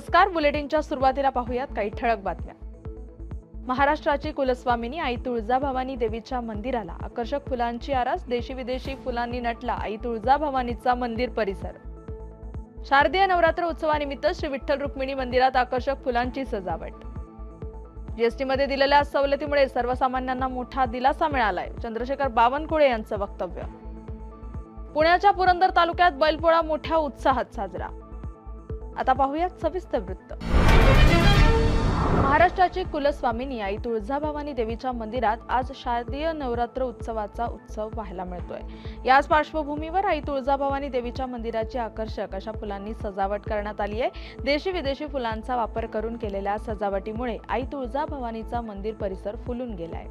नमस्कार बुलेटिनच्या सुरुवातीला पाहूयात काही ठळक बातम्या. महाराष्ट्राची कुलस्वामिनी आई तुळजाभवानी देवीच्या मंदिराला आकर्षक फुलांची आरास देशी विदेशी फुलांनी नटला आई तुळजाभवानीचा मंदिर परिसर. शारदीय नवरात्र उत्सवानिमित्त श्री विठ्ठल रुक्मिणी मंदिरात आकर्षक फुलांची सजावट. जीएसटी मध्ये दिलेल्या सवलतीमुळे सर्वसामान्यांना मोठा दिलासा मिळालाय चंद्रशेखर बावनकुळे यांचं वक्तव्य. पुण्याच्या पुरंदर तालुक्यात बैलपोळा मोठ्या उत्साहात साजरा. आता पाहूयात सविस्तर वृत्त. महाराष्ट्राची कुलस्वामिनी आई तुळजाभवानी देवीच्या मंदिरात आज शारदीय नवरात्र उत्सवाचा उत्सव पाहायला मिळतोय. याच पार्श्वभूमीवर आई तुळजाभवानी देवीच्या मंदिराची आकर्षक अशा फुलांनी सजावट करण्यात आली आहे. देशी विदेशी फुलांचा वापर करून केलेल्या सजावटीमुळे आई तुळजाभवानीचा मंदिर परिसर फुलून गेलाय.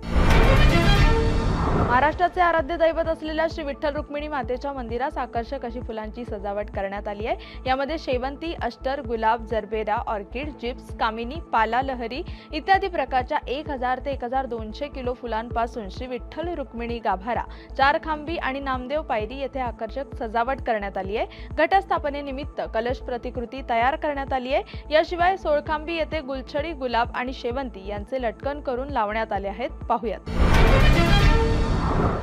महाराष्ट्राचे आराध्य दैवत असलेल्या श्री विठ्ठल रुक्मिणी मातेच्या मंदिरास आकर्षक अशी फुलांची सजावट करण्यात आली आहे. यामध्ये शेवंती अष्टर गुलाब जरबेरा ऑर्किड जिप्स कामिनी पाला लहरी इत्यादी प्रकारच्या एक हजार ते एक हजार दोनशे किलो फुलांपासून श्री विठ्ठल रुक्मिणी गाभारा चार खांबी आणि नामदेव पायरी येथे आकर्षक सजावट करण्यात आली आहे. घटस्थापनेनिमित्त कलश प्रतिकृती तयार करण्यात आली आहे. याशिवाय सोळखांबी येथे गुलछडी गुलाब आणि शेवंती यांचे लटकन करून लावण्यात आले आहेत. पाहूयात.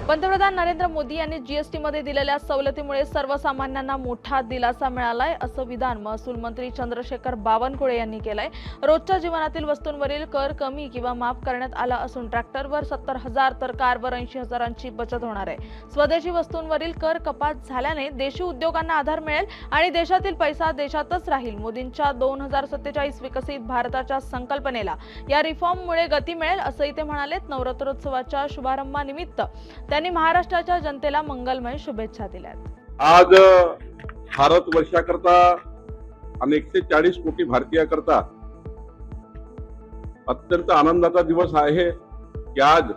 पंतप्रधान नरेंद्र मोदी यांनी जीएसटीमध्ये दिलेल्या सवलतीमुळे सर्वसामान्यांना मोठा दिलासा मिळालाय असं विधान महसूल मंत्री चंद्रशेखर बावनकुळे यांनी केलंय. रोजच्या जीवनातील वस्तूंवरील कर कमी किंवा माफ करण्यात आला असून ट्रॅक्टरवर सत्तर हजार तर कारवर ऐंशी हजारांची बचत होणार आहे. स्वदेशी वस्तूंवरील कर कपात झाल्याने देशी उद्योगांना आधार मिळेल आणि देशातील पैसा देशातच राहील. मोदींच्या दोन हजार सत्तेचाळीस विकसित भारताच्या संकल्पनेला या रिफॉर्ममुळे गती मिळेल असंही ते म्हणाले नवरात्रोत्सवाच्या शुभारंभानिमित्त. त्यांनी महाराष्ट्राच्या जनतेला मंगलमय शुभेच्छा दिल्यात. आज भारत वर्षाकरता आणि एकशे चाळीस कोटी भारतीयाकरता अत्यंत आनंदाचा दिवस आहे की आज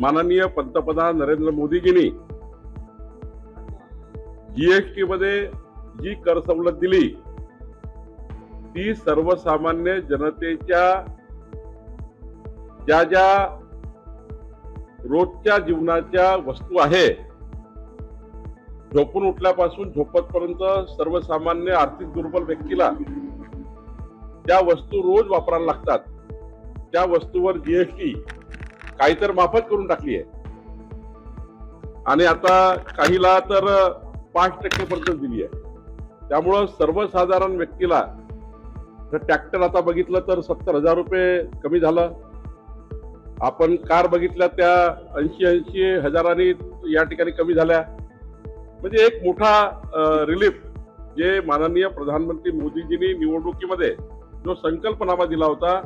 माननीय पंतप्रधान नरेंद्र मोदीजींनी जीएसटी मध्ये जी कर सवलत दिली ती सर्वसामान्य जनतेच्या ज्या ज्या रोजच्या जीवनाच्या वस्तू आहे. झोपून उठल्यापासून झोपतपर्यंत सर्वसामान्य आर्थिक दुर्बल व्यक्तीला ज्या वस्तू रोज वापरायला लागतात. त्या वस्तूवर जीएसटी काही तर माफत करून टाकली आहे. आणि आता काहीला तर पाच टक्के पर्यंत दिली आहे. त्यामुळं सर्वसाधारण व्यक्तीला ट्रॅक्टर आता बघितलं तर सत्तर हजार रुपये कमी झालं. आपण कार बघितल्या त्या ऐंशी ऐंशी हजारांनी या ठिकाणी कमी झाल्या. म्हणजे एक मोठा रिलीफ जे माननीय प्रधानमंत्री मोदीजींनी निवडणुकीमध्ये जो संकल्पनामा दिला होता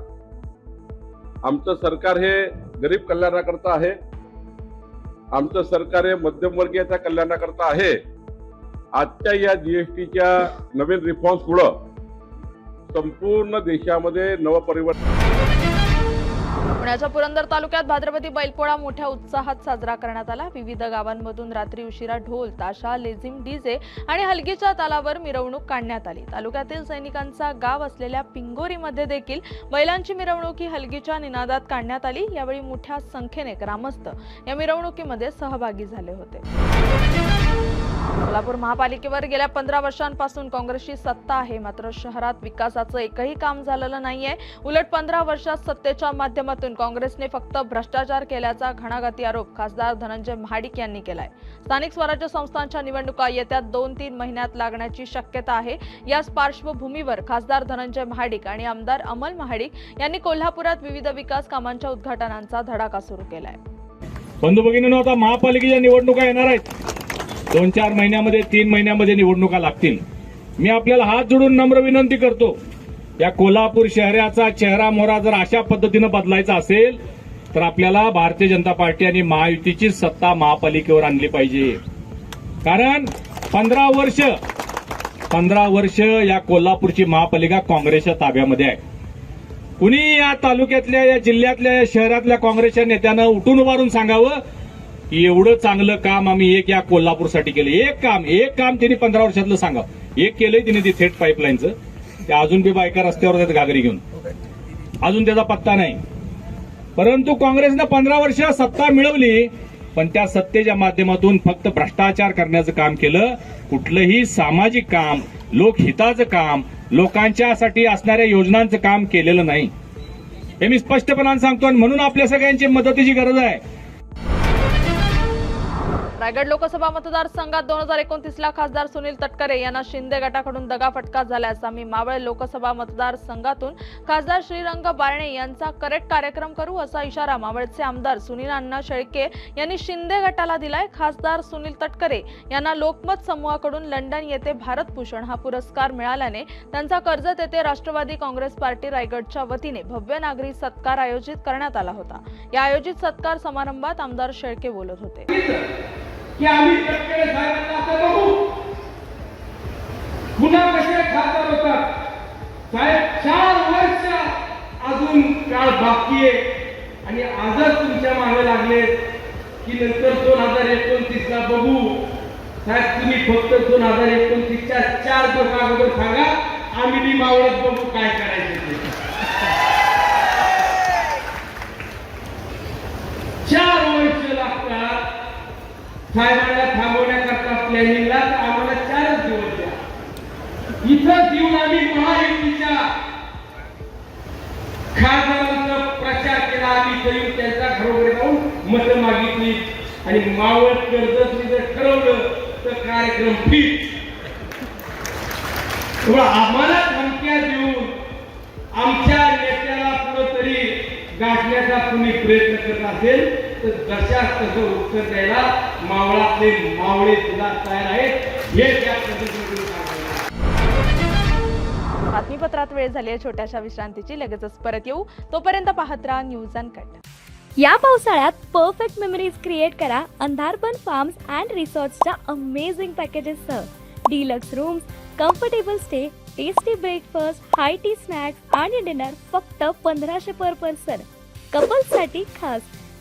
आमचं सरकार हे गरीब कल्याणाकरता आहे आमचं सरकार हे मध्यमवर्गीयाच्या कल्याणाकरता आहे आजच्या या जीएसटीच्या नवीन रिफॉर्म्स पुढं संपूर्ण देशामध्ये नवपरिवर्तन पुण्याच्या पुरंदर तालुक्यात भाद्रपदी बैलपोळा मोठ्या उत्साहात साजरा करण्यात आला. विविध गावांमधून रात्री उशिरा ढोल ताशा लेझिम डीजे आणि हलगीच्या तालावर मिरवणूक काढण्यात आली. तालुक्यातील सैनिकांचा गाव असलेल्या पिंगोरीमध्ये देखील बैलांची मिरवणूक ही हलगीच्या निनादात काढण्यात आली. यावेळी मोठ्या संख्येने ग्रामस्थ या मिरवणुकीमध्ये सहभागी झाले होते. सोलापूर महापालिकेवर गेल्या पंधरा वर्षांपासून काँग्रेसची सत्ता आहे. मात्र शहरात विकासाचं एकही काम झालेलं नाहीये. उलट पंधरा वर्षात सत्तेच्या माध्यमातून काँग्रेसने फक्त भ्रष्टाचार केल्याचा घणाघाती आरोप खासदार धनंजय महाडिक यांनी केलाय. स्थानिक स्वराज्य संस्थांच्या निवडणुका येत्या दोन तीन महिन्यात लागण्याची शक्यता आहे. याच पार्श्वभूमीवर खासदार धनंजय महाडिक आणि आमदार अमल महाडिक यांनी कोल्हापुरात विविध विकास कामांच्या उद्घाटनांचा धडाका सुरू केलाय. बंधू भगिनींनो आता महापालिकेच्या निवडणुका येणार आहेत. दोन चार महिन्यामध्ये तीन महिन्यामध्ये निवडणुका लागतील. मी आपल्याला हात जोडून नम्र विनंती करतो या कोल्हापूर शहराचा चेहरा मोहरा जर अशा पद्धतीनं बदलायचा असेल तर आपल्याला भारतीय जनता पार्टी आणि महायुतीची सत्ता महापालिकेवर आणली पाहिजे. कारण पंधरा वर्ष पंधरा वर्ष या कोल्हापूरची महापालिका काँग्रेसच्या ताब्यामध्ये आहे. कुणी या तालुक्यातल्या या जिल्ह्यातल्या या शहरातल्या काँग्रेसच्या नेत्यानं उठून उभारून सांगावं? एवढं चांगलं काम आम्ही एक या कोल्हापूरसाठी केलं. एक काम एक काम त्यांनी पंधरा वर्षातलं सांगावं एक केलंय तिने ते थेट पाईपलाईनचं ते अजून बी बायका रस्त्यावर जात घागरी घेऊन. अजून त्याचा पत्ता नाही. परंतु काँग्रेसनं पंधरा वर्ष सत्ता मिळवली पण त्या सत्तेच्या माध्यमातून फक्त भ्रष्टाचार करण्याचं काम केलं. कुठलंही सामाजिक काम लोकहिताचं काम लोकांच्यासाठी असणाऱ्या योजनांचं काम केलेलं नाही. हे मी स्पष्टपणाने सांगतो आणि म्हणून आपल्या सगळ्यांची मदतीची गरज आहे. रायगड लोकसभा मतदारसंघात दोन हजार एकोणतीसला खासदार सुनील तटकरे यांना शिंदे गटाकडून दगाफटका झाल्याचा आम्ही मावळ लोकसभा मतदारसंघातून खासदार श्रीरंग बारणे यांचा करेक्ट कार्यक्रम करू असा इशारा मावळचे आमदार सुनील अण्णा शेळके यांनी शिंदे गटाला दिलाय. खासदार सुनील तटकरे यांना लोकमत समूहाकडून लंडन येथे भारत भूषण हा पुरस्कार मिळाल्याने त्यांचा कर्जत येथे राष्ट्रवादी काँग्रेस पार्टी रायगडच्या वतीने भव्य नागरी सत्कार आयोजित करण्यात आला होता. या आयोजित सत्कार समारंभात आमदार शेळके बोलत होते. की आम्ही तटकडे साहेबांना असं बघू. पुन्हा कसे खासदार होतात. साहेब चार वर्ष अजून काळ बाकी आहे. आणि आजच तुमच्या मागे लागले की नंतर दोन हजार एकोणतीस ला बघू. साहेब तुम्ही फक्त दोन हजार एकोणतीसच्या चार दिवस अगोदर सांगा आम्ही बी मावळत बघू काय करायचं ते चार वर्ष लागतात साहेबांना थांबवण्याकरता प्लॅनिंगला तर आम्हाला चारच दिवस द्या. इथंच येऊन आम्ही महायुतीच्या खासदारांचा प्रचार केला. आम्ही तरी त्यांचा घरोघरी जाऊन मतं मागितली. आणि मावळ कर्जत जर ठरवलं तर कार्यक्रम फिट. आम्हाला धमक्या देऊन आमच्या नेत्याला कुठंतरी गाठण्याचा तुम्ही प्रयत्न करत असेल? तर तसं उत्तर द्यायला मावळातले मावळे सुद्धा तयार आहेत हे त्या बातमीपत्रात वेळ झाली आहे छोट्याशा विश्रांतीची. लगेचच परत येऊ. तोपर्यंत पाहत राहा न्यूज अँड कट या पावसाळ्यात परफेक्ट मेमरीज क्रिएट करा अंधारबन फार्म्स अँड रिसॉर्ट्सच्या amazing पॅकेजेससह deluxe rooms comfortable stay tasty breakfast high tea snacks आणि डिनर फक्त पंधराशे पर पर्सन कपल्ससाठी खास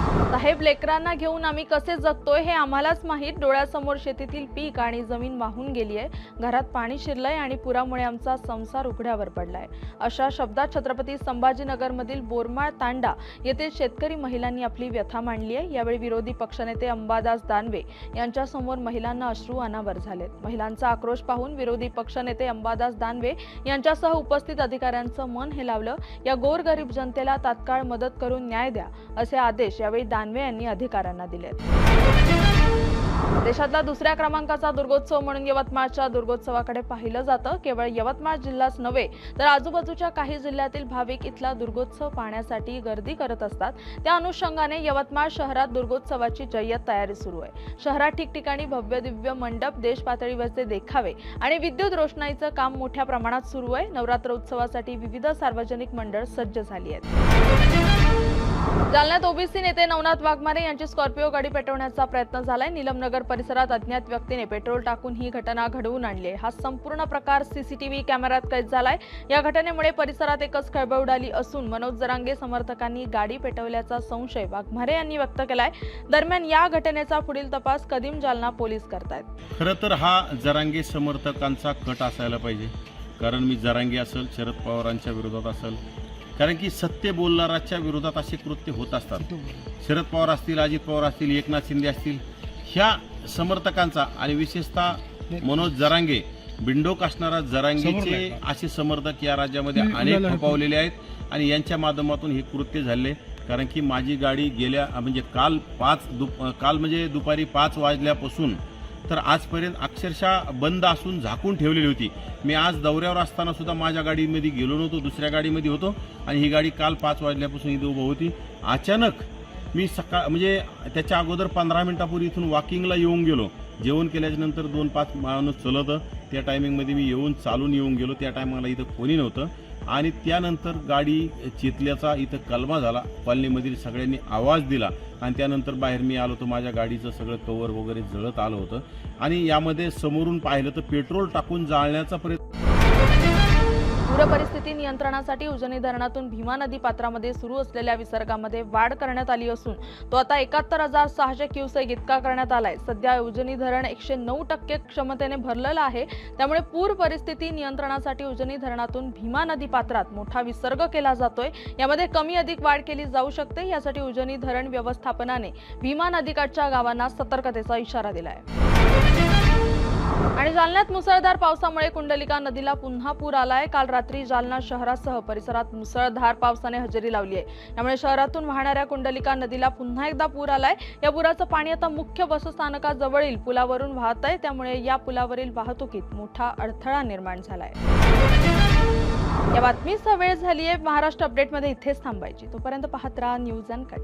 साहेब लेकरांना घेऊन आम्ही कसे जगतोय हे आम्हालाच माहीत. डोळ्यासमोर शेतीतील पीक आणि जमीन वाहून गेली आहे. घरात पाणी शिरलंय आणि पुरामुळे आमचा संसार उघड्यावर पडलाय. अशा शब्दात छत्रपती संभाजीनगरमधील बोरमाळ तांडा येथील शेतकरी महिलांनी आपली व्यथा मांडली आहे. यावेळी विरोधी पक्षनेते अंबादास दानवे यांच्यासमोर महिलांना अश्रू अनावर झालेत. महिलांचा आक्रोश पाहून विरोधी पक्षनेते अंबादास दानवे यांच्यासह उपस्थित अधिकाऱ्यांचं मन हेलावलं. या गोरगरीब जनतेला तात्काळ मदत करून न्याय द्या असे आदेश यावेळी दानवे यांनी अधिकाऱ्यांना दिलेत देशातला दुसऱ्या क्रमांकाचा दुर्गोत्सव म्हणून यवतमाळच्या दुर्गोत्सवाकडे पाहिलं जातं. केवळ यवतमाळ जिल्हाच नव्हे तर आजूबाजूच्या काही जिल्ह्यातील भाविक इथला दुर्गोत्सव पाहण्यासाठी गर्दी करत असतात. त्या अनुषंगाने यवतमाळ शहरात दुर्गोत्सवाची जय्यत तयारी सुरू आहे. शहरात ठिकठिकाणी भव्य दिव्य मंडप देश पातळीवरचे देखावे आणि विद्युत रोषणाईचं काम मोठ्या प्रमाणात सुरू आहे. नवरात्र उत्सवासाठी विविध सार्वजनिक मंडळ सज्ज झाली आहेत. जालन्यात ओबीसी नेते नवनाथ वाघमारे यांची स्कॉर्पिओ गाडी पेटवण्याचा प्रयत्न झालाय. निलमनगर परिसरात अज्ञात व्यक्तीने पेट्रोल टाकून ही घटना घडवून आणली हा संपूर्ण प्रकार सीसीटीव्ही कॅमेऱ्यात कैद झालाय. या घटनेमुळे परिसरात एकच खळबळ उडाली असून मनोज जरांगे समर्थकांनी गाडी पेटवल्याचा संशय वाघमारे यांनी व्यक्त केलाय. दरम्यान या घटनेचा पुढील तपास कदीम जालना पोलीस करतायत. खरं तर हा जरांगे समर्थकांचा कट असायला पाहिजे. कारण मी जरांगे असेल शरद पवारांच्या विरोधात असेल कारण की सत्य बोलणाराच्या विरोधात असे कृत्य होत असतात. शरद पवार असतील अजित पवार असतील एकनाथ शिंदे असतील ह्या समर्थकांचा आणि विशेषतः मनोज जरांगे बिंडोक असणारा जरांगेचे असे समर्थक या राज्यामध्ये अनेक खपावलेले आहेत आणि यांच्या माध्यमातून हे कृत्य झाले. कारण की माझी गाडी गेल्या म्हणजे काल पाच दुप काल म्हणजे दुपारी पाच वाजल्यापासून तर आजपर्यंत अक्षरशः बंद असून झाकून ठेवलेली होती. मी आज दौऱ्यावर असताना सुद्धा माझ्या गाडीमध्ये गेलो नव्हतो दुसऱ्या गाडीमध्ये होतो आणि ही गाडी काल पाच वाजल्यापासून इथे उभं होती. अचानक मी सकाळ म्हणजे त्याच्या अगोदर पंधरा मिनटापूर्वी इथून वॉकिंगला येऊन गेलो. जेवण केल्याच्यानंतर दोन पाच माणूस चलतं त्या टायमिंगमध्ये मी येऊन चालून येऊन गेलो. त्या टायमाला इथं कोणी नव्हतं. आणि त्यानंतर गाडी चितल्याचा इथं कलमा झाला. कॉलनीमधील सगळ्यांनी आवाज दिला आणि त्यानंतर बाहेर मी आलो तर माझ्या गाडीचं सगळं कवर वगैरे जळत आलं होतं. आणि यामध्ये समोरून पाहिलं तर पेट्रोल टाकून जाळण्याचा प्रयत्न पूर परिस्थिती नियंत्रणासाठी उजनी धरणातून भीमा नदी पात्रामध्ये सुरू असलेल्या विसर्गामध्ये वाढ करण्यात आली असून तो आता एकाहत्तर हजार सहाशे क्युसेक इतका करण्यात आलाय. सध्या उजनी धरण एकशे नऊ टक्के क्षमतेने भरलेलं आहे. त्यामुळे पूर परिस्थिती नियंत्रणासाठी उजनी धरणातून भीमा नदी पात्रात मोठा विसर्ग केला जातोय. यामध्ये कमी अधिक वाढ केली जाऊ शकते. यासाठी उजनी धरण व्यवस्थापनाने भीमा नदीकाठच्या गावांना सतर्कतेचा इशारा दिलाय. आणि जालन्यात मुसळधार पावसामुळे कुंडलिका नदीला पुन्हा पूर आलाय. काल रात्री जालना शहरासह परिसरात मुसळधार पावसाने हजेरी लावली आहे. त्यामुळे शहरातून वाहणाऱ्या कुंडलिका नदीला पुन्हा एकदा पूर आलाय. या पुराचं पाणी आता मुख्य बसस्थानकाजवळील पुलावरून वाहत आहे. त्यामुळे या पुलावरील वाहतुकीत मोठा अडथळा निर्माण झालाय. या बातमीचा वेळ झालीय. महाराष्ट्र अपडेटमध्ये इथेच थांबायची. तोपर्यंत पाहत राहा न्यूज अँड कट